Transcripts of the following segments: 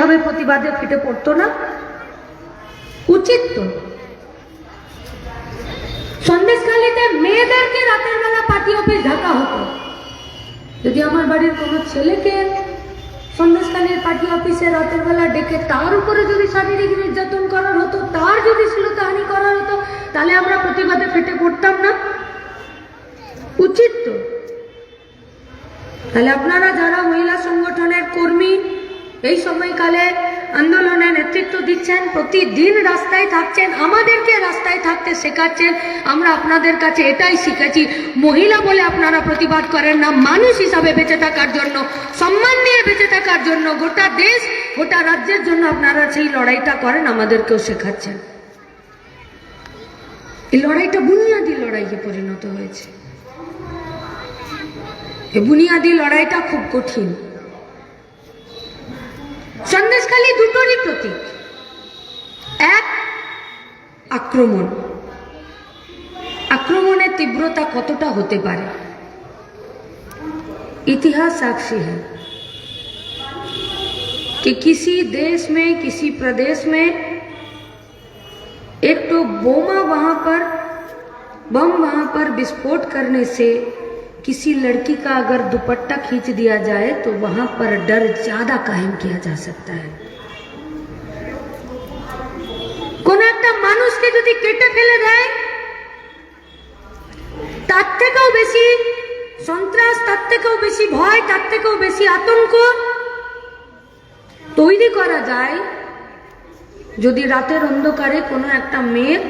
ভাবে প্রতিবাদে ফেটে পড়তো না। উচিত তো। সন্দেশখালীতে মেয়েদেরকে রাতের বেলা পার্টি অফিস ঢাকা হতো। যদি আমার বাড়ির কোনো ছেলেকে সন্দেশখালীর পার্টি অফিসে রাতের বেলা ডেকে তার উপরে যদি শারীরিক নির্যাতন করার হতো, তার যদি শ্লীলতাহানি করার হতো, তাহলে আমরা প্রতিবাদে ফেটে পড়তাম না। উচিত তো। তাহলে আপনারা যারা মহিলা সংগঠনের কর্মী এই সময়কালে আন্দোলনে নেতৃত্ব দিচ্ছেন, প্রতিদিন রাস্তায় থাকছেন, আমাদেরকে রাস্তায় থাকতে শেখাচ্ছেন। আমরা আপনাদের কাছে এটাই শিখেছি। মহিলা বলে আপনারা প্রতিবাদ করেন না, মানুষ হিসাবে বেঁচে থাকার জন্য, সম্মান নিয়ে বেঁচে থাকার জন্য, গোটা দেশ, গোটা রাজ্যের জন্য আপনারা সেই লড়াইটা করেন, আমাদেরকেও শেখাচ্ছেন। এই লড়াইটা বুনিয়াদী লড়াইয়ে পরিণত হয়েছে। এই বুনিয়াদী লড়াইটা খুব কঠিন। সন্দেশখালী দুটোরই প্রতীক এক আক্রমণ আক্রমণের তীব্রতা কতটা হতে পারে इतिहास साक्षी है कि किसी देश में किसी प्रदेश में एक तो बोमा वहां पर बम वहां पर विस्फोट करने से किसी लड़की का अगर दुपट्टा खींच दिया जाए तो वहां पर डर ज्यादा कायम किया जा सकता है কোন একটা মানুষকে যদি কেটে ফেলে দেয় তার থেকেও বেশি সন্ত্রাস তার থেকেও বেশি ভয় তার থেকেও বেশি আতঙ্ক তৈরি করা যায় যদি রাতের অন্ধকারে কোনো একটা মেয়ের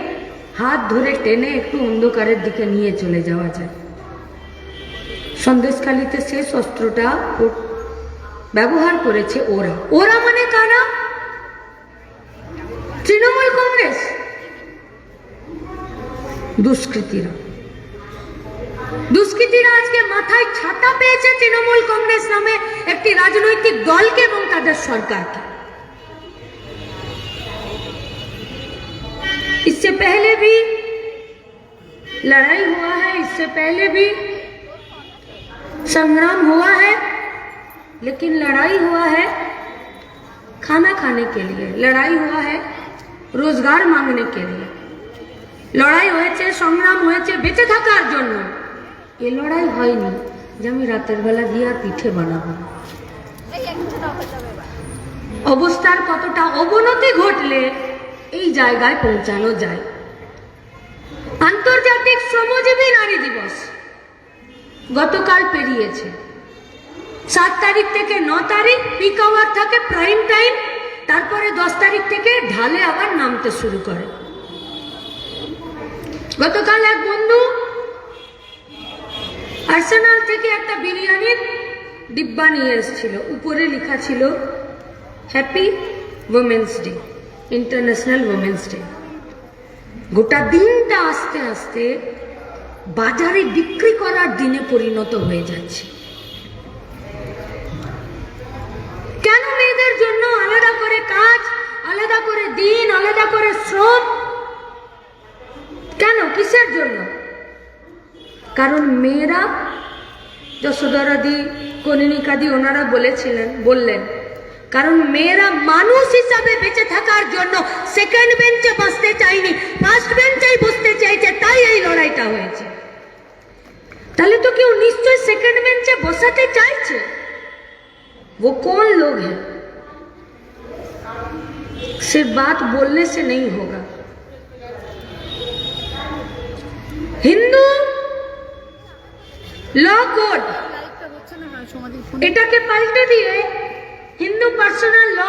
হাত ধরে টেনে একটু অন্ধকারের দিকে নিয়ে চলে যাওয়া যায় সন্দেশখালিতে শেষ অস্ত্রটা ও- ব্যবহার করেছে ওরা ওরা মানে কারা তৃণমূল কংগ্রেস দুষ্কৃতীরা দুষ্কৃতীরা আজকে মাথায় ছাতা পেয়েছে তৃণমূল কংগ্রেস নামে একটি রাজনৈতিক দলকে এবং তাদের সরকারকে इससे पहले भी लड़ाई हुआ है इससे पहले भी संग्राम हुआ है लेकिन लड़ाई हुआ है खाना खाने के लिए लड़ाई हुआ है रोजगार मांगने के लिए লড়াই হয়েছে সংগ্রাম হয়েছে বেঁচে থাকার জন্য এ লড়াই হয়নি যে আমি রাতের বেলা গিয়ে আর পিঠে বানাবো অবস্থার কতটা অবনতি ঘটলে এই জায়গায় পৌঁছানো যায় আন্তর্জাতিক শ্রমজীবী নারী দিবস গতকাল পেরিয়েছে। সাত তারিখ থেকে ন তারিখ পিক আওয়ার থাকে প্রাইম টাইম তারপরে দশ তারিখ থেকে ঢালে আবার নামতে শুরু করে। গতকাল এক বন্ধু আর্সেনাল থেকে একটা বিরিয়ানির ডিব্বা নিয়ে এসেছিল। উপরে লেখা ছিল happy women's day international women's day গোটা দিনটা আস্তে আস্তে বাজারে বিক্রি করার দিনে পরিণত হয়ে যাচ্ছে। কেন মেয়েদের জন্য আলাদা করে কাজ, আলাদা করে দিন, আলাদা করে শ্রম? কেন? কিসের জন্য? কারণ মেয়েরা, যশোদরাদি, কনিনিকাদি, ওনারা বলেছিলেন, বললেন, কারণ মেয়েরা মানুষ হিসাবে বেঁচে থাকার জন্য সেকেন্ড বেঞ্চে বসতে চাইনি ফার্স্ট বেঞ্চেই বসতে চাইছে, তাই এই লড়াইটা হয়েছে। তাহলে তো কেউ নিশ্চয় সেকেন্ড বেঞ্চে বসাতে চাইছে वो कौन लोग हैं सिर्फ बात बोलने से नहीं होगा হিন্দু ল কোড এটাকে পাল্টে দিয়ে হিন্দু পার্সোনাল ল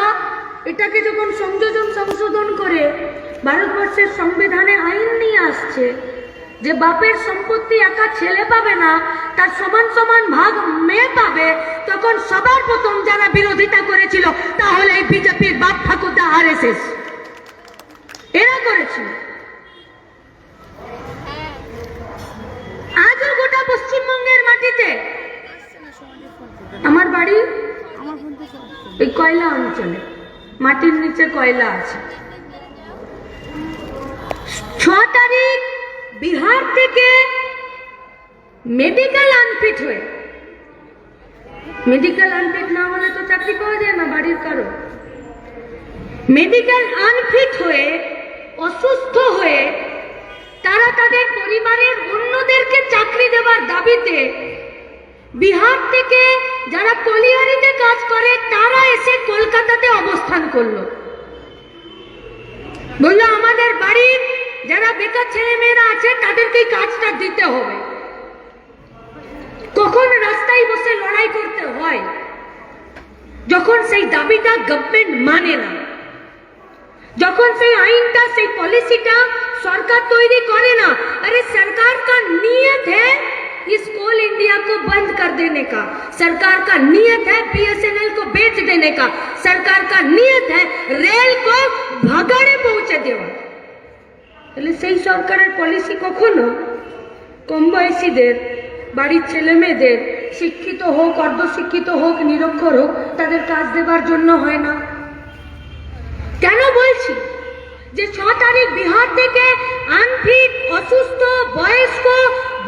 এটাকে যখন সংযোজন সংশোধন করে ভারতবর্ষের সংবিধানে আইন নিয়ে আসছে যে বাপের সম্পত্তি একা ছেলে পাবে না, তার সমান সমান ভাগ মেয়ে পাবে, তখন সবার প্রথম যারা বিরোধিতা করেছিল, তাহলে এই বিজেপির বাপ ঠাকুরদা আর এরা করেছিল। আজও গোটা পশ্চিমবঙ্গের মাটিতে? আমার বাড়ি? এই কয়লা অঞ্চলে। মাটির নিচে কয়লা আছে। ছ তারিখ বিহার থেকে মেডিকেল আনফিট হয়ে। মেডিকেল আনফিট না হলে তো চাকরি পাওয়া যায় না, বাড়ির কারও। মেডিকেল আনফিট হয়ে, অসুস্থ হয়ে তারা তাদের পরিবারের অন্যদেরকে চাকরি দেওয়ার দাবিতে বিহার থেকে যারা কলিয়ারিতে কাজ করে, তারা এসে কলকাতাতে অবস্থান করল। বলল, আমাদের বাড়ির যারা বেকার ছেলে মেয়েরা আছে তাদেরকে এই কাজটা দিতে হবে কখন রাস্তায় বসে লড়াই করতে হয় যখন সেই দাবিটা গভর্নমেন্ট মানে না যখন সেই আইনটা সেই পলিসিটা सरकार तैयारी करे ना अरे सरकार का नियत है इस कोल इंडिया को बंद कर देने का सरकार का नियत है बीएसएनएल को बेच देने का सरकार का नियत है रेल को ভাগাড়ে পৌঁছে দেওয়া তাহলে সেই সরকারের পলিসি কখনো কম বয়সীদের বাড়ির ছেলে মেয়েদের শিক্ষিত হোক, অর্ধশিক্ষিত হোক, নিরক্ষর হোক, তাদের কাজ দেবার জন্য হয় না। কেন বলছি? যে ছ তারিখ বিহার থেকে আনফিট অসুস্থ, বয়স্ক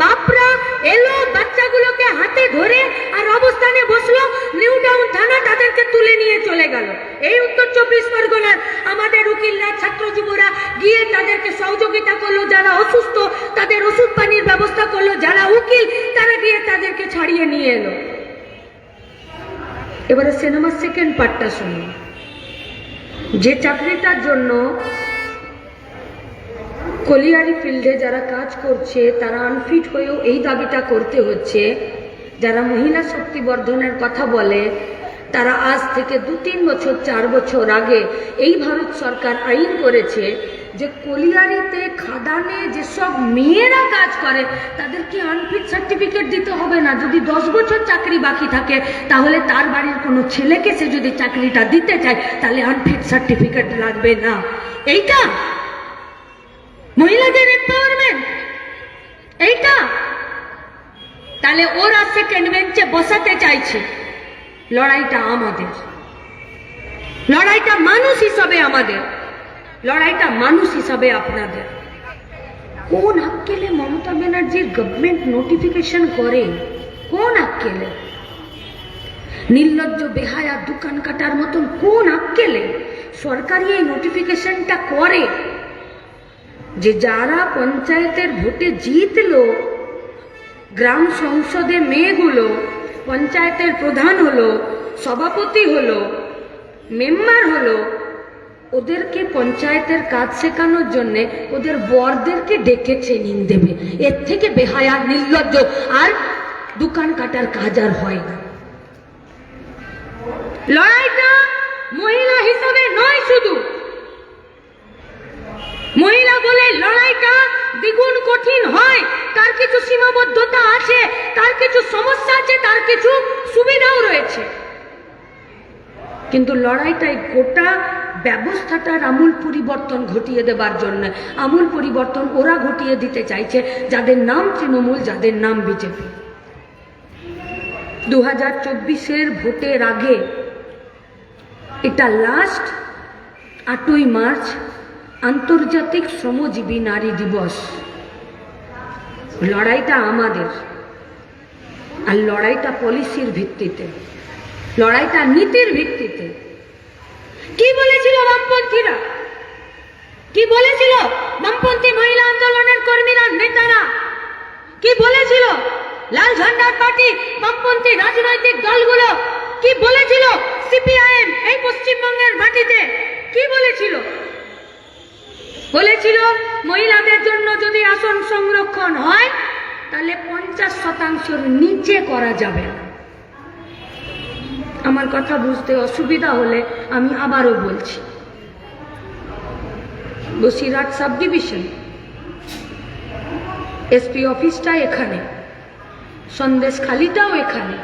বাপরা এলো, বাচ্চাগুলোকে হাতে ধরে আর অবস্থানে বসল। নিউ টাউন থানা তাদেরকে তুলে নিয়ে চলে গেল। এই উত্তর চব্বিশ পরগনার আমাদের উকিলরা, ছাত্র যুবরা গিয়ে তাদেরকে সহযোগিতা করল, যারা অসুস্থ তাদের ওষুধ পানির ব্যবস্থা করল, যারা উকিল তারা গিয়ে তাদেরকে ছাড়িয়ে নিয়ে এলো। এবারে সিনেমার সেকেন্ড পার্টটা শুনুন। যে চাকরিটার জন্য কলিয়ারি ফিল্ডে যারা কাজ করছে, তারা আনফিট হয়েও এই দাবিটা করতে হচ্ছে। যারা মহিলা শক্তি বর্ধনের কথা বলে, তারা আজ থেকে দু তিন বছর, চার বছর আগে এই ভারত সরকার আইন করেছে যে কলিয়ারিতে খাদানে যেসব মেয়েরা কাজ করে, তাদেরকে আনফিট সার্টিফিকেট দিতে হবে না। যদি দশ বছর চাকরি বাকি থাকে, তাহলে তার বাড়ির কোনো ছেলেকে সে যদি চাকরিটা দিতে চায়, তাহলে আনফিট সার্টিফিকেট লাগবে না। এইটা মহিলাদের এম্পাওয়ারমেন্ট এইটা? তাহলে ওরা সেকেন্ড বেঞ্চে বসাতে চাইছে। লড়াইটা আমাদের। লড়াইটা মানুষ হিসাবে আমাদের। লড়াইটা মানুষ হিসাবে আপনাদের। কোন আক্কেলে মমতা ব্যানার্জির গভর্নমেন্ট নোটিফিকেশন করে? কোন আক্কেলে? নির্লজ্জ বেহায়া দোকান কাটার মতন কোন আক্কেলে? সরকারি এই নোটিফিকেশনটা করে? যে যারা পঞ্চায়েতের ভোটে জিতলো, গ্রাম সংসদে মেয়েগুলো, পঞ্চায়েতের প্রধান হলো, সভাপতি হলো, মেম্বার হলো, ওদেরকে পঞ্চায়েতের কাজ শেখানোর জন্য ওদের বরদেরকে ডেকে ট্রেনিং দেবে। এর থেকে বেহায়া, নির্লজ্জ আর দোকান কাটার কাজ আর হয় না। লড়াইটা মহিলা হিসাবে নয় শুধু। মহিলা বলে, লড়াইটা দ্বিগুণ কঠিন হয়। তার কিছু সীমাবদ্ধতা আছে, তার কিছু সমস্যা আছে, তার কিছু সুবিধাও রয়েছে। কিন্তু লড়াইটাই গোটা ব্যবস্থাটার আমূল পরিবর্তন ঘটিয়ে দেবার জন্য, আমূল পরিবর্তন ওরা ঘটিয়ে দিতে চাইছে, যাদের নাম তৃণমূল, যাদের নাম বিজেপি। দু হাজার চব্বিশের ভোটের আগে, এটা লাস্ট আটই মার্চ আন্তর্জাতিক শ্রমজীবী নারী দিবস। লড়াইটা আমাদের আর লড়াইটা পলিসির ভিত্তিতে। লড়াইটা নীতির ভিত্তিতে। কি বলেছিল বামপন্থীরা? কি বলেছিল বামপন্থী মহিলা আন্দোলনের কর্মীরা, নেতারা? কি বলেছিল লাল ঝান্ডার পার্টি, বামপন্থী রাজনৈতিক দলগুলো? কি বলেছিল সিপিআইএম এই পশ্চিমবঙ্গের মাটিতে? কি বলেছিল? বলেছিল, মহিলাদের জন্য যদি আসন সংরক্ষণ হয়, তাহলে পঞ্চাশ শতাংশের নিচে করা যাবে না। আমার কথা বুঝতে অসুবিধা হলে আমি আবারও বলছি। বসিরহাট সাব ডিভিশন এসপি অফিসটা এখানে, সন্দেশখালিটাও এখানে।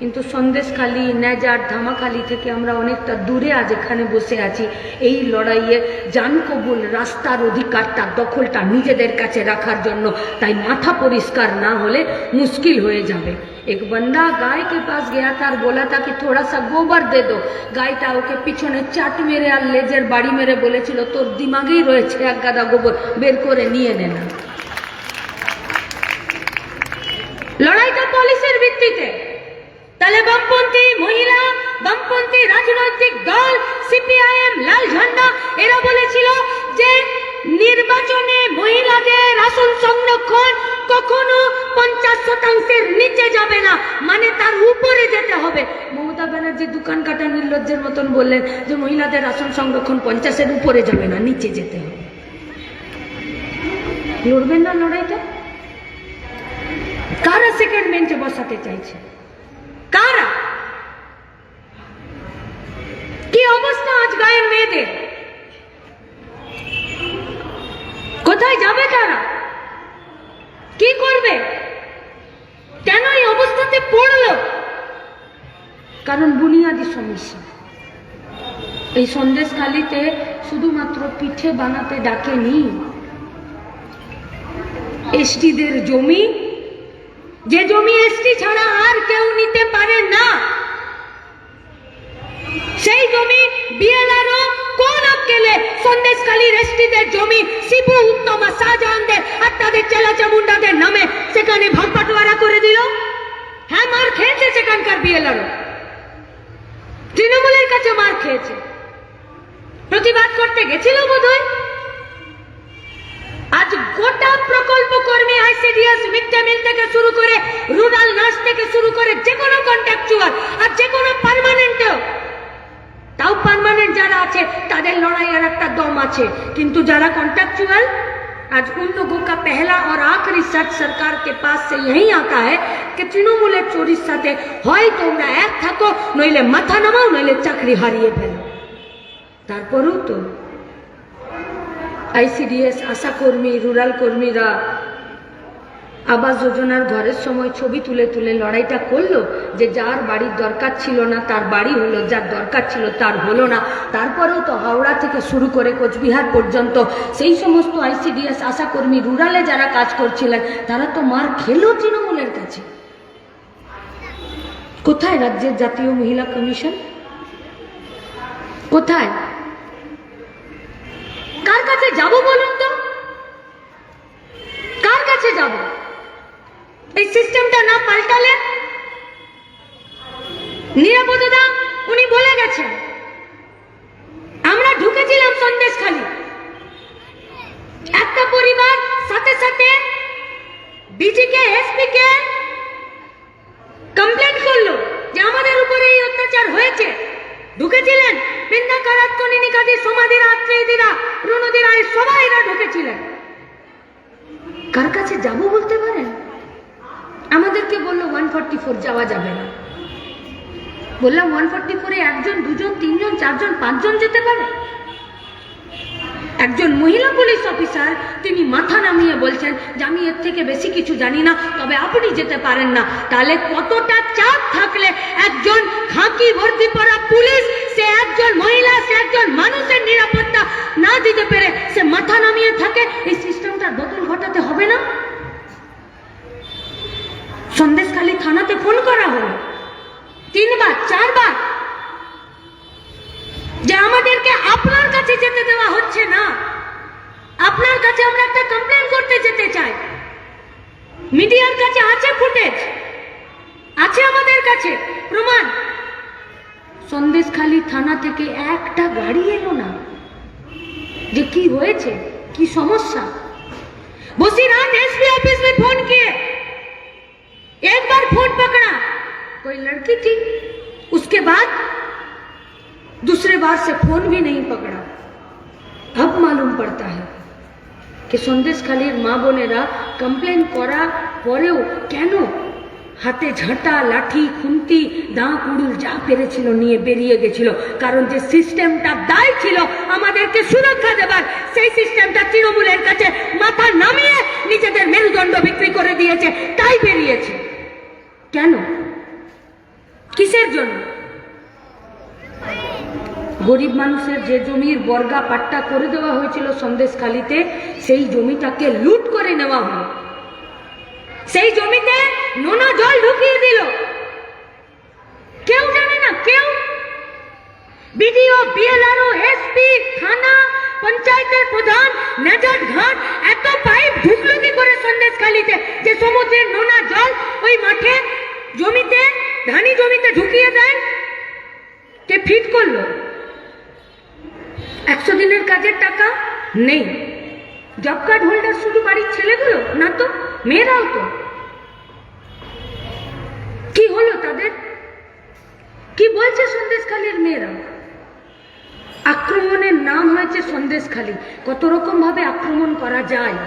কিন্তু সন্দেশখালি নেজার ধামাখালি থেকে আমরা অনেকটা দূরে আজ এখানে বসে আছি এই লড়াইয়ে জানকবুল রাস্তার অধিকারটা দখলটা নিজেদের কাছে রাখার জন্য তাই মাথা পরিষ্কার না হলে মুশকিল হয়ে যাবে এক बंदा गाय के पास गया था और बोला था कि थोड़ा सा गोबर दे दो গাইটা ওকে পিছনে চাট মেরে আর লেজের বাড়ি মেরে বলেছিল তোর দিমাগেই রয়েছে এক গাদা গোবর বের করে নিয়ে নে না লড়াইটা পলিসির ভিত্তিতে তাহলে বামপন্থী মহিলা, বামপন্থী রাজনৈতিক দল, সিপিআইএম লাল ঝান্ডা, এরা বলেছিল যে নির্বাচনে মহিলাদের আসন সংরক্ষণ কখনো পঞ্চাশ শতাংশের নিচে যাবে না মানে তার উপরে যেতে হবে। মমতা ব্যানার্জি দোকান কাটা নির্লজ্জের মতন বললেন যে মহিলাদের আসন সংরক্ষণ পঞ্চাশের উপরে যাবে না, নিচে যেতে হবে। লড়বেন না লড়াইটা? কারা সেকেন্ড বেঞ্চে বসাতে চাইছে? কারা? কি অবস্থা আজ গায়ের মেয়েদের? কোথায় যাবে তারা? কি করবে? কেন এই অবস্থাতে পড়ল? কারণ বুনিয়াদি সমস্যা। এই সন্দেশখালিতে শুধুমাত্র পিঠে বানাতে ডাকেনি। এসটিদের জমি যে জমি এসটি ছাড়া আর কেউ নিতে পারে না। সেই জমি বিএলআরও কোন আক্কেলে সন্দেশখালীর এসটিদের জমি শিবু, উত্তমা, শাহজাহানদের আর তাদের চেলা চামুন্ডাদের নামে সেখানে ভাগ বাটোয়ারা করে দিল? হ্যাঁ মার খেয়েছে সেখানকার বিএলআরও। তৃণমূলের কাছে মার খেয়েছে। প্রতিবাদ করতে গেছিল বোধহয়? আজ গোটা প্রকল্প কর্মী আইসিডিএস মিড ডে মিল থেকে শুরু করে রুরাল নার্স থেকে শুরু করে যে কোনো কন্ট্রাকচুয়াল আর যে কোনো পার্মানেন্টেও তাও পার্মানেন্ট যারা আছে তাদের লড়াইয়ের একটা দম আছে কিন্তু যারা कॉन्ट्रेक्चुअल आज उन लोगों का पहला और आखिरी शर्त सरकार के पास से यही आता है कि তৃণমূলের চোরির সাথে হয় তোমরা এক থাকো নইলে মাথা নামাও নইলে চাকরি হারিয়ে ফেলো তারপরেও তো আইসিডিএস আশাকর্মী রুরাল কর্মীরা আবাস যোজনার ঘরের সময় ছবি তুলে তুলে লড়াইটা করল যে যার বাড়ির দরকার ছিল না, তার বাড়ি হলো, যার দরকার ছিল তার হলো না। তারপরেও তো হাওড়া থেকে শুরু করে কোচবিহার পর্যন্ত সেই সমস্ত আইসিডিএস আশাকর্মী রুরালে যারা কাজ করছিলেন, তারা তো মার খেলো তৃণমূলের কাছে। কোথায় রাজ্যের জাতীয় মহিলা কমিশন? কোথায়? কার কাছে যাব বলুন তো? কার কাছে যাব? এই সিস্টেমটা না পাল্টালে? নিরাপদতা উনি বলে গেছেন। আমরা ঢুকেছিলাম সন্দেশ খালি। একটা পরিবার সাথে সাথে ডিজিকে এসপি কে কমপ্লেন করল যে আমাদের উপরে এই অত্যাচার হয়েছে। ঢুকেছিলেন? বৃন্দা কারাত কনিনিকাদি সমাধিরা আত্রেয়ীরা আয় সবাই এরা ঢুকেছিলেন। কার কাছে যাব বলতে পারেন? আমাদেরকে বলল ওয়ান ফর্টি ফোর যাওয়া যাবে না। বললাম ওয়ান ফর্টি ফোরে একজন, দুজন, তিনজন, চারজন, পাঁচজন যেতে পারে? একজন মহিলা পুলিশ অফিসার তিনি মাথা নামিয়ে বলছেন যে আমি এর থেকে বেশি কিছু জানি না, তবে আপনি যেতে পারেন না। তাহলে কতটা চাপ থাকলে একজন খাঁকি ভর্তি পড়া পুলিশ সে একজন মহিলা, সে একজন মানুষের নিরাপত্তা না দিতে পেরে সে মাথা নামিয়ে থাকে, এই সিস্টেমটা বদল ঘটাতে হবে না? সন্দেশখালী থানাতে ফোন করা হলো। তিনবার, চারবার যে আমাদেরকে আপনার কাছে যেতে দেওয়া হচ্ছে না আপনার কাছে আমরা একটা কমপ্লেন করতে যেতে চাই মিডিয়ার কাছে আছে ফুটেজ আছে আমাদের কাছে প্রমাণ সন্দেশখালী থানা থেকে একটা গাড়ি এলো না যে কি হয়েছে কি সমস্যা बसीरात एसपी ऑफिस में फोन किए एक बार फोन पकड़ा कोई लड़की थी उसके बाद दूसरे बार से फोन भी नहीं पकड़ा अब मालूम पड़ता है कि সন্দেশ খালির মা বোনেরা কমপ্লেন করার পরেও কেন হাতে ঝাঁটা লাঠি খুন্তি দাঁ কুড়ুল যা পেরেছিল নিয়ে বেরিয়ে গেছিল কারণ যে সিস্টেমটা দায় ছিল আমাদেরকে সুরক্ষা দেবার সেই সিস্টেমটা তৃণমূলের কাছে মাথা নামিয়ে নিজেদের মেরুদণ্ড বিক্রি করে দিয়েছে তাই বেরিয়েছে কেন কিসের জন্য গরিব মানুষের যে জমির বর্গা পাট্টা করে দেওয়া হয়েছিল সন্দেশখালিতে, সেই জমিটাকে লুট করে নেওয়া হলো। সেই জমিতে নোনা জল ঢুকিয়ে দিল। কেউ জানে না, কেউ? বিডিও, বিএলআরও, এসপি, থানা, পঞ্চায়েতের প্রধান, নেজাট ঘাট, এত পাইপ ঢুকলো কি করে সন্দেশখালিতে যে সমুদ্রের নোনা জল ওই মাঠে জমিতে, ধানি জমিতে ঢুকিয়ে দেয়? কে ফিট করল? একশো দিনের কাজের টাকা নেই। জব কার্ড হোল্ডার শুধু বাড়ির ছেলেগুলো, না তো মেয়েরাও তো। কি হলো তাদের? কি বলছে সন্দেশখালীর মেয়েরা? আক্রমণের নাম হয়েছে সন্দেশখালী। কত রকম ভাবে আক্রমণ করা যায়।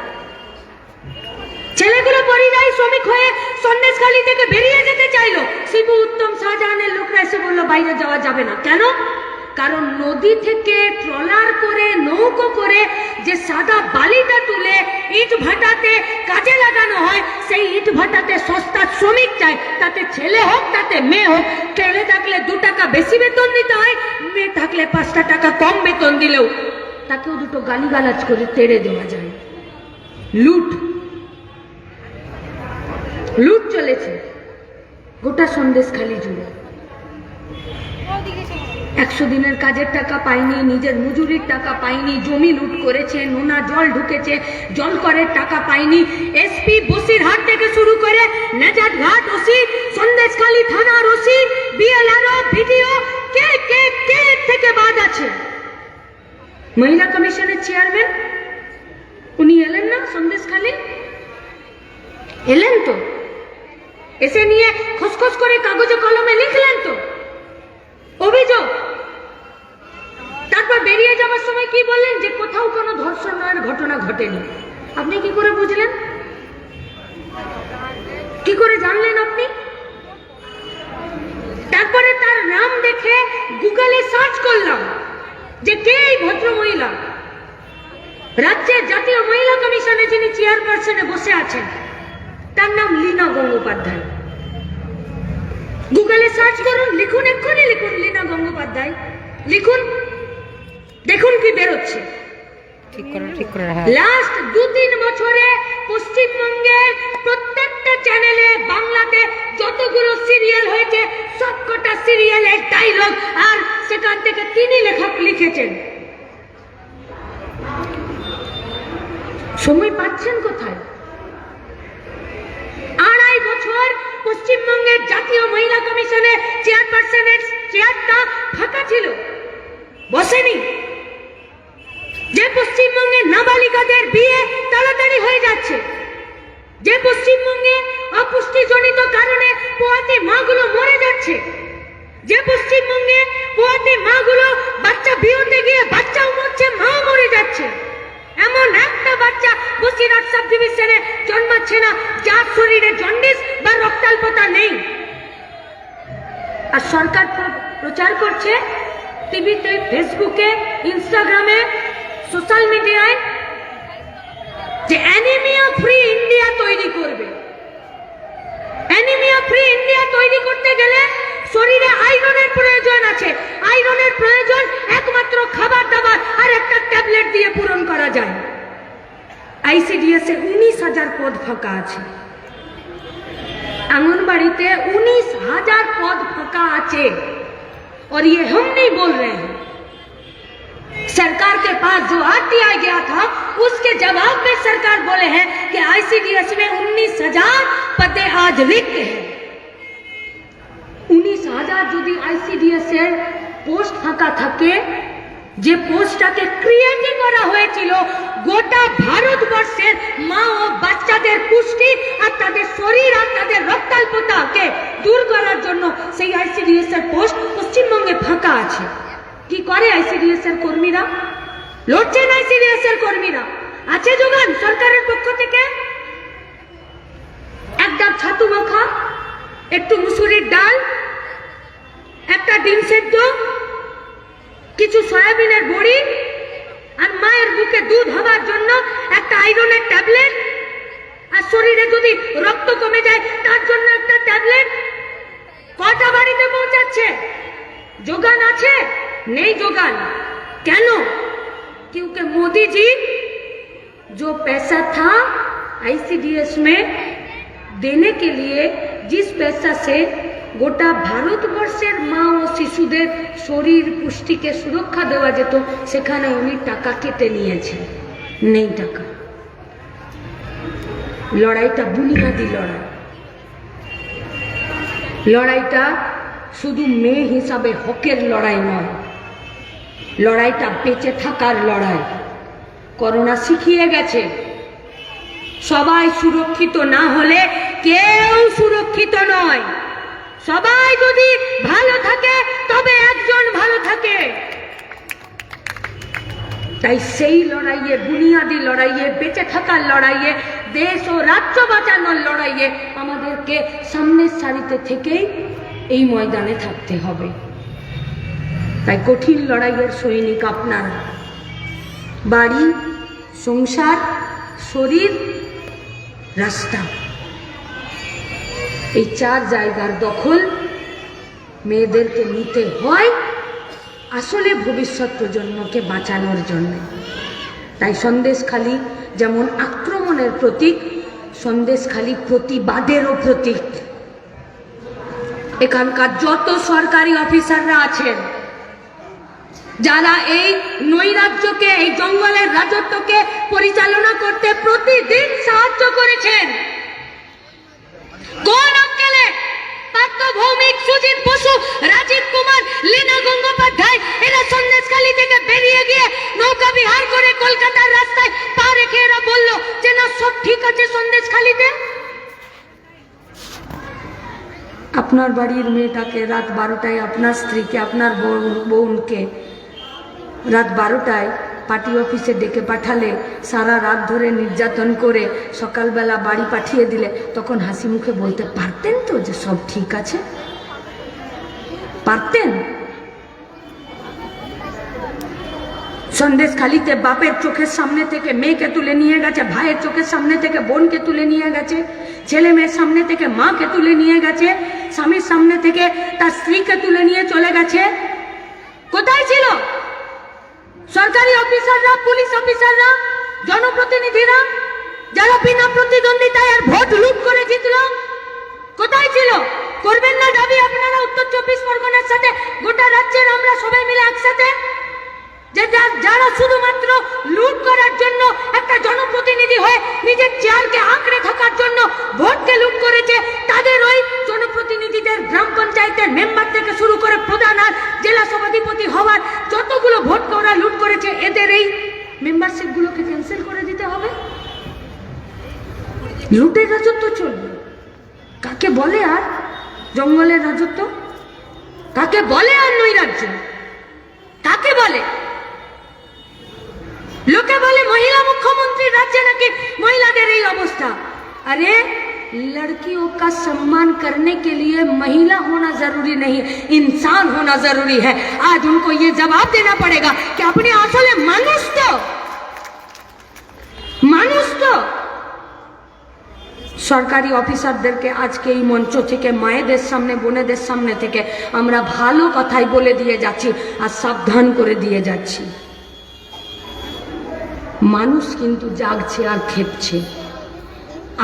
ছেলেগুলো পরিযায়ী শ্রমিক হয়ে সন্দেশখালী থেকে বেরিয়ে যেতে চাইলো। শিবু উত্তম শাহজাহানের লোকরা এসে বলল, বাইরে যাওয়া যাবে না। কেন? কারণ নদী থেকে ট্রলার করে, নৌকো করে যে সাদা বালিটা তুলে ইট ভাটাতে কাজে লাগানো হয়, সেই ইট ভাটাতে সস্তা শ্রমিক চাই। তাতে ছেলে হোক, তাতে মেয়ে হোক, ছেলে থাকলে দু টাকা বেশি বেতন দিতে হয়, মেয়ে থাকলে পাঁচটা টাকা কম বেতন দিলেও তাকেও দুটো গালিগালাজ করে তেড়ে দেওয়া যায়। লুট। লুট চলেছে। গোটা সন্দেশ খালি জুড়ে। একশো দিনের কাজের টাকা পাইনি, নিজের মজুরির টাকা পাইনি, জমি লুট করেছে, নোনা জল ঢুকেছে, জল করের টাকা পাইনি। এসপি বসিরহাট থেকে শুরু করে নেজাত ঘাট ওসি, সন্দেশখালী থানার ওসি বিএলআরও ভিডিও, কে কে কে থেকে বাদ আছে? মহিলা কমিশনের চেয়ারম্যান? উনি এলেন না সন্দেশখালী? এলেন তো? এসে নিয়ে খসখস করে কাগজে কলমে লিখলেন তো? অভিযোগ। তারপর বেরিয়ে যাওয়ার সময় কি বললেন যে কোথাও কোনো ধর্ষণের ঘটনা ঘটেনি? আপনি কি করে বুঝলেন? কি করে জানলেন আপনি? তারপরে তার নাম দেখে গুগলে সার্চ করলাম যে কে এই ভদ্র মহিলা রাজ্যের জাতীয় মহিলা কমিশনে যিনি চেয়ারপারসনে বসে আছেন, তার নাম লীনা গঙ্গোপাধ্যায়। গুগলে সার্চ করুন লিখুন এক্ষুনি লিখুন লীনা গঙ্গোপাধ্যায়। লিখুন। দেখুন কি বেরোচ্ছে। ঠিক করে ঠিক করে হ্যাঁ। লাস্ট দু তিন বছরে পশ্চিমবঙ্গের প্রত্যেকটা চ্যানেলে বাংলাতে যতগুলো সিরিয়াল হয়েছে সবকটা সিরিয়ালের ডায়লগ আর সেখান থেকে তিনি লেখক লিখেছেন। সময় পাচ্ছেন কোথায়? আড়াই বছর পশ্চিমবঙ্গের জাতীয় মহিলা কমিশনের চেয়ারপারসনের চেয়ারটা ফাঁকা ছিল। বসেনি। যে পশ্চিমবঙ্গে নাবালিকাদের বিয়ে তাড়াতাড়ি হয়ে যাচ্ছে, যে পশ্চিমবঙ্গে অপুষ্টিজনিত কারণে পোয়াতি মাগুলো মরে যাচ্ছে, যে পশ্চিমবঙ্গে পোয়াতি মাগুলো বাচ্চা বিয়েতে গিয়ে বাচ্চাও মরছে মাও মরে যাচ্ছে এমন একটা বাচ্চা বসিরহাট সাব ডিভিশনে জন্মাচ্ছে না যার শরীরে জন্ডিস বা রক্তাল্পতা নেই আর সরকার প্র- আছে? টিভিতে, ফেসবুকে, ইনস্টাগ্রামে, সোশ্যাল মিডিয়ায়? যে অ্যানিমিয়া ফ্রি ইন্ডিয়া তৈরি করবে। অ্যানিমিয়া ফ্রি ইন্ডিয়া তৈরি করতে গেলে শরীরে আয়রনের প্রয়োজন আছে। আয়রনের প্রয়োজন একমাত্র খাবার দাবার আর একটা ট্যাবলেট দিয়ে পূরণ করা যায়। আইসিডিএস এ উনিশ হাজার পদ ফাঁকা আছে। আঙ্গনবাড়িতে উনিশ হাজার পদ ফাঁকা আছে। और ये हम नहीं बोल रहे हैं। सरकार के पास जो आज दिया गया था, उसके जवाब में सरकार बोले हैं कि आईसीडीएस में उन्नीस हज़ार पते आज रिक्त है। उन्नीस हज़ार जो भी आईसीडीएस पोस्ट फाका थके যে পোস্টটাকে ক্রিয়েটই করা হয়েছিল, গোটা ভারতবর্ষের মা ও বাচ্চাদের পুষ্টি আর তাদের শরীর আর তাদের রক্তাল্পতাকে দূর করার জন্য সেই আইসিডিএস এর পোস্ট পশ্চিমবঙ্গে ফাঁকা আছে। কি করে আইসিডিএস এর কর্মীরা? লড়ছেন আইসিডিএস এর কর্মীরা? আছে যোগান সরকারের পক্ষ থেকে? এক ডাব ছাতু মাখা, একটু মুসুরির ডাল, একটা ডিম সেদ্ধ কিছু সয়াবিনের বড়ি আর মায়ের বুকে দুধ হবার জন্য একটা আয়রনের ট্যাবলেট আর শরীরে যদি রক্ত কমে যায় তার জন্য একটা ট্যাবলেট কটা বাড়িতে পৌঁছাচ্ছে যোগান আছে নেই যোগান কেন क्योंकि मोदी जी जो पैसा था आईसीडीएस में देने के लिए जिस पैसा से গোটা ভারতবর্ষের মা ও শিশুদের শরীর পুষ্টিকে সুরক্ষা দেওয়া যেত, সেখানে উনি টাকা কেটে নিয়েছেন। নেই টাকা। লড়াইটা বুনিয়াদি লড়াই। লড়াইটা শুধু মেয়ে হিসাবে হকের লড়াই নয়, লড়াইটা বেঁচে থাকার লড়াই। করোনা শিখিয়ে গেছে। সবাই সুরক্ষিত না হলে কেউ সুরক্ষিত নয়। সবাই যদি ভালো থাকে, তবে একজন ভালো থাকে। তাই সেই লড়াইয়ে, বুনিয়াদি লড়াইয়ে, বেঁচে থাকার লড়াইয়ে, দেশ ও রাজ্য বাঁচানোর লড়াইয়ে আমাদেরকে সামনের সারিতে থেকেই এই ময়দানে থাকতে হবে। তাই কঠিন লড়াইয়ের সৈনিক আপনারা, বাড়ি, সংসার, শরীর, রাস্তা। এই চার জায়গার দখল মেয়েদেরকে নিতে হয় আসলে ভবিষ্যৎ প্রজন্মকে বাঁচানোর জন্য। তাই সন্দেশখালি যেমন আক্রমণের প্রতীক, সন্দেশখালি প্রতিবাদেরও প্রতীক। এখানকার যত সরকারি অফিসাররা আছেন, যারা এই নৈরাজ্যকে, এই জঙ্গলের রাজত্বকে পরিচালনা করতে প্রতিদিন সাহায্য করেছেন কোন অঙ্কেলে পার্থ ভৌমিক সুজিত বসু, রাজীব কুমার, লীনা গঙ্গোপাধ্যায়, এরা সন্দেশখালী থেকে বেরিয়ে গিয়ে নৌকা বিহার করে কলকাতার রাস্তায় পা রেখে এরা বলল যে, না, সব ঠিক আছে সন্দেশখালীতে আপনার বাড়ির মেয়েটাকে রাত বারোটায় আপনার স্ত্রীকে, আপনার বোন- বোনকে রাত বারোটায় পার্টি অফিসে ডেকে পাঠালে, সারা রাত ধরে নির্যাতন করে সকালবেলা বাড়ি পাঠিয়ে দিলে, তখন হাসি মুখে বলতে, পারতেন তো যে সব ঠিক আছে? পারতেন? সন্দেশখালিতে বাপের চোখের সামনে থেকে মেয়েকে তুলে নিয়ে গেছে, ভাইয়ের চোখের সামনে থেকে বোনকে তুলে নিয়ে গেছে, ছেলে মেয়ের সামনে থেকে মাকে তুলে নিয়ে গেছে, স্বামীর সামনে থেকে তার স্ত্রীকে তুলে নিয়ে চলে গেছে। কোথায় ছিল? পুলিশ অফিসাররা, জনপ্রতিনিধিরা, যারা বিনা প্রতিদ্বন্দ্বিতায় আর ভোট লুট করে জিতল, কোথায় ছিল? করবেন না দাবি আপনারা উত্তর চব্বিশ পরগনার সাথে। গোটা রাজ্যের আমরা সবাই মিলে একসাথে। যে যারা শুধুমাত্র লুট করার জন্য একটা জনপ্রতিনিধি হয়ে নিজের চেয়ারকে আঁকড়ে থাকার জন্য ভোটকে লুট করেছে, তাদের ওই জনপ্রতিনিধিদের গ্রাম পঞ্চায়েতের মেম্বার থেকে শুরু করে প্রধান আর জেলা সভাধিপতি হওয়ার যতগুলো ভোট ওরা লুট করেছে, এদের এই মেম্বারশিপগুলোকে ক্যান্সেল করে দিতে হবে। লুটের রাজত্ব চলবে। কাকে বলে আর জঙ্গলের রাজত্ব? কাকে বলে আর নৈরাজ্য? কাকে বলে? লোকে বলে মহিলা মুখ্যমন্ত্রী, রাজ্যে নাকি মহিলাদের এই অবস্থা? अरे लड़कियों का सम्मान करने के लिए महिला होना जरूरी नहीं इंसान होना जरूरी है आज उनको ये जवाब देना पड़ेगा कि अपने আসলে মানুষ তো মানুষ তো সরকারি অফিসারদেরকে আজকে এই মঞ্চ থেকে মায়েদের সামনে বোনেদের সামনে থেকে আমরা ভালো কথাই বলে দিয়ে যাচ্ছি আর সাবধান করে দিয়ে যাচ্ছি মানুষ কিন্তু জাগছে আর খেপছে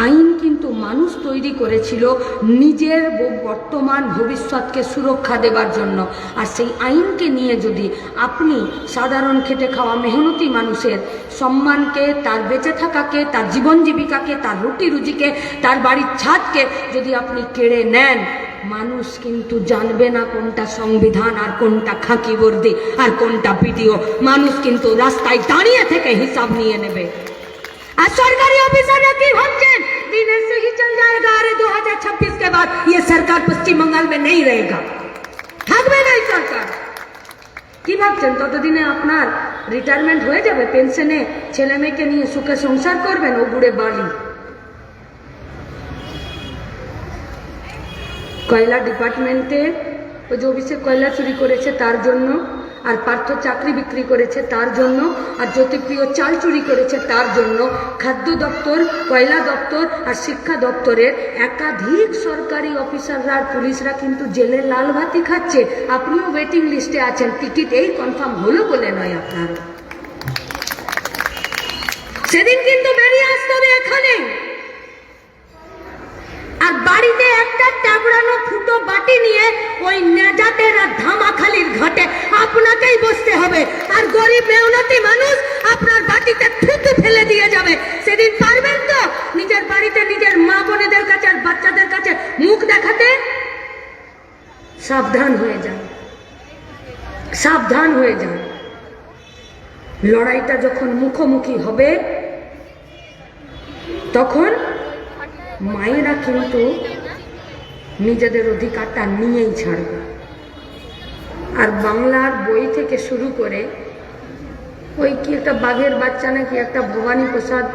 আইন কিন্তু মানুষ তৈরি করেছিল নিজের বর্তমান ভবিষ্যৎকে সুরক্ষা দেবার জন্য। আর সেই আইনকে নিয়ে যদি আপনি সাধারণ খেটে খাওয়া মেহনতি মানুষের সম্মানকে, তার বেঁচে থাকাকে, তার জীবন জীবিকাকে, তার রুটি রুজিকে, তার বাড়ির ছাদকে যদি আপনি কেড়ে নেন, মানুষ কিন্তু জানবে না কোনটা সংবিধান আর কোনটা খাকি বর্দি আর কোনটা ভিডিও মানুষ কিন্তু রাস্তায় দাঁড়িয়ে থেকে হিসাব নিয়ে নেবে। আর সরকারি অফিসাররা কি ভাবছেন दिन ऐसे ही चल जाएगा अरे 2026 के बाद ये सरकार पश्चिम बंगाल में नहीं रहेगा থাকবে না এই সরকার কি ভাবছেন ততদিনে আপনার রিটায়ারমেন্ট হয়ে যাবে পেনশনে ছেলে মেয়েকে নিয়ে সুখে সংসার করবেন ও বুড়ে বালি কয়লা ডিপার্টমেন্টে ওই যে অভিষেক কয়লা চুরি করেছে তার জন্য আর পার্থ চাকরি বিক্রি করেছে তার জন্য, আর জ্যোতিপ্রিয় চাল চুরি করেছে তার জন্য। খাদ্য দপ্তর কয়লা দপ্তর আর শিক্ষা দপ্তরের একাধিক সরকারি অফিসাররা আর পুলিশরা কিন্তু জেলে লাল ভাতি খাচ্ছে। আপনিও ওয়েটিং লিস্টে আছেন। টিকিট এই কনফার্ম হলো বলে নয় আপনার। সেদিন কিন্তু বেরিয়ে আসতে হবে এখানে আর বাড়িতে একটা টাবড়ানো ফুটো বাটি নিয়ে ওই নেজাতের আর ধামাখালির ঘাটে আপনাকেই বসতে হবে। আর গরিব মেহনতি মানুষ আপনার বাটিতে থুতু ফেলে দিয়ে যাবে। সেদিন পারবেন তো নিজের বাড়িতে নিজের মা বোনেদের কাছে আর বাচ্চাদের কাছে মুখ দেখাতে? সাবধান হয়ে যান। সাবধান হয়ে যান। লড়াইটা যখন মুখোমুখি হবে, তখন মায়েরা কিন্তু নিজেদের অধিকারটা নিয়েই ছাড়বে। আর বাংলার বই থেকে শুরু করে ওই কি একটা বাঘের বাচ্চা নাকি একটা ভবানী প্রসাদ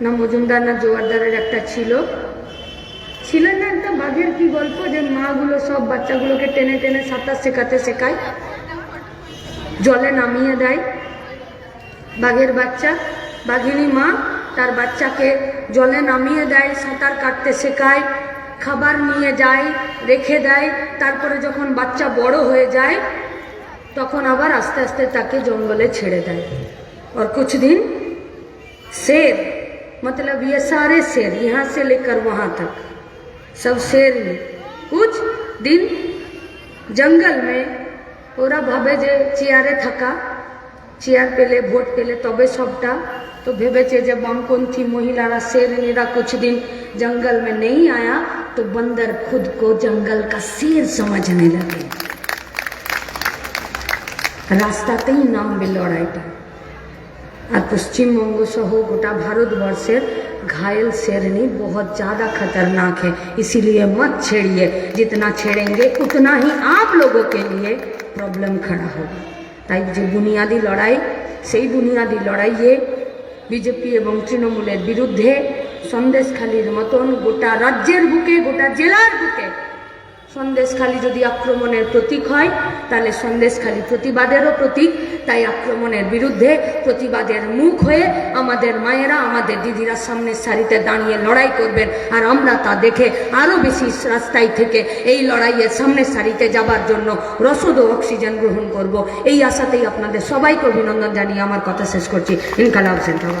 না মজুমদার না জোয়ারদারের একটা ছিল? ছিল না একটা বাঘের কি গল্প যে মাগুলো সব বাচ্চাগুলোকে টেনে টেনে সাঁতার শেখাতে শেখায়? জলে নামিয়ে দেয় বাঘের বাচ্চা, বাঘিনী মা তার বাচ্চাকে জলে নামিয়ে দেয় সাঁতার কাটতে শেখায় খাবার নিয়ে যায় রেখে দেয় তারপরে যখন বাচ্চা বড় হয়ে যায় তখন আবার আস্তে আস্তে তাকে জঙ্গলে ছেড়ে দেয় और कुछ दिन शेर मतलब ये सारे शेर यहाँ से लेकर वहाँ तक सब शेर ही कुछ दिन জঙ্গল মে ওরা ভাবে যে চেয়ারে থাকা চেয়ার পেলে ভোট পেলে তবে সবটা तो भेबे जब वामपंथी महिला शेरनीरा कुछ दिन जंगल में नहीं आया तो बंदर खुद को जंगल का शेर समझने लगे। রাস্তাতেই নামবে तो पश्चिम আর से हो गोटा ভারতবর্ষের घायल शेरनी बहुत ज़्यादा खतरनाक है, इसीलिए मत छेड़िए। जितना छेड़ेंगे, उतना ही आप लोगों के लिए प्रॉब्लम खड़ा होगा। ताकि जो बुनियादी लड़ाई, सही बुनियादी लड़ाई ये বিজেপি এবং তৃণমূলের বিরুদ্ধে সন্দেশখালির মতন গোটা রাজ্যের বুকে গোটা জেলার বুকে সন্দেশখালি যদি আক্রমণের প্রতীক হয়, তাহলে সন্দেশখালি প্রতিবাদেরও প্রতীক। তাই আক্রমণের বিরুদ্ধে প্রতিবাদের মুখ হয়ে আমাদের মায়েরা, আমাদের দিদিরা সামনের সারিতে দাঁড়িয়ে লড়াই করবেন। আর আমরা তা দেখে আরও বেশি রাস্তায় থেকে এই লড়াইয়ের সামনের সারিতে যাবার জন্য রসদ ও অক্সিজেন গ্রহণ করব। এই আশাতেই আপনাদের সবাইকে অভিনন্দন জানিয়ে আমার কথা শেষ করছি। ইনকালাব সেন্টার।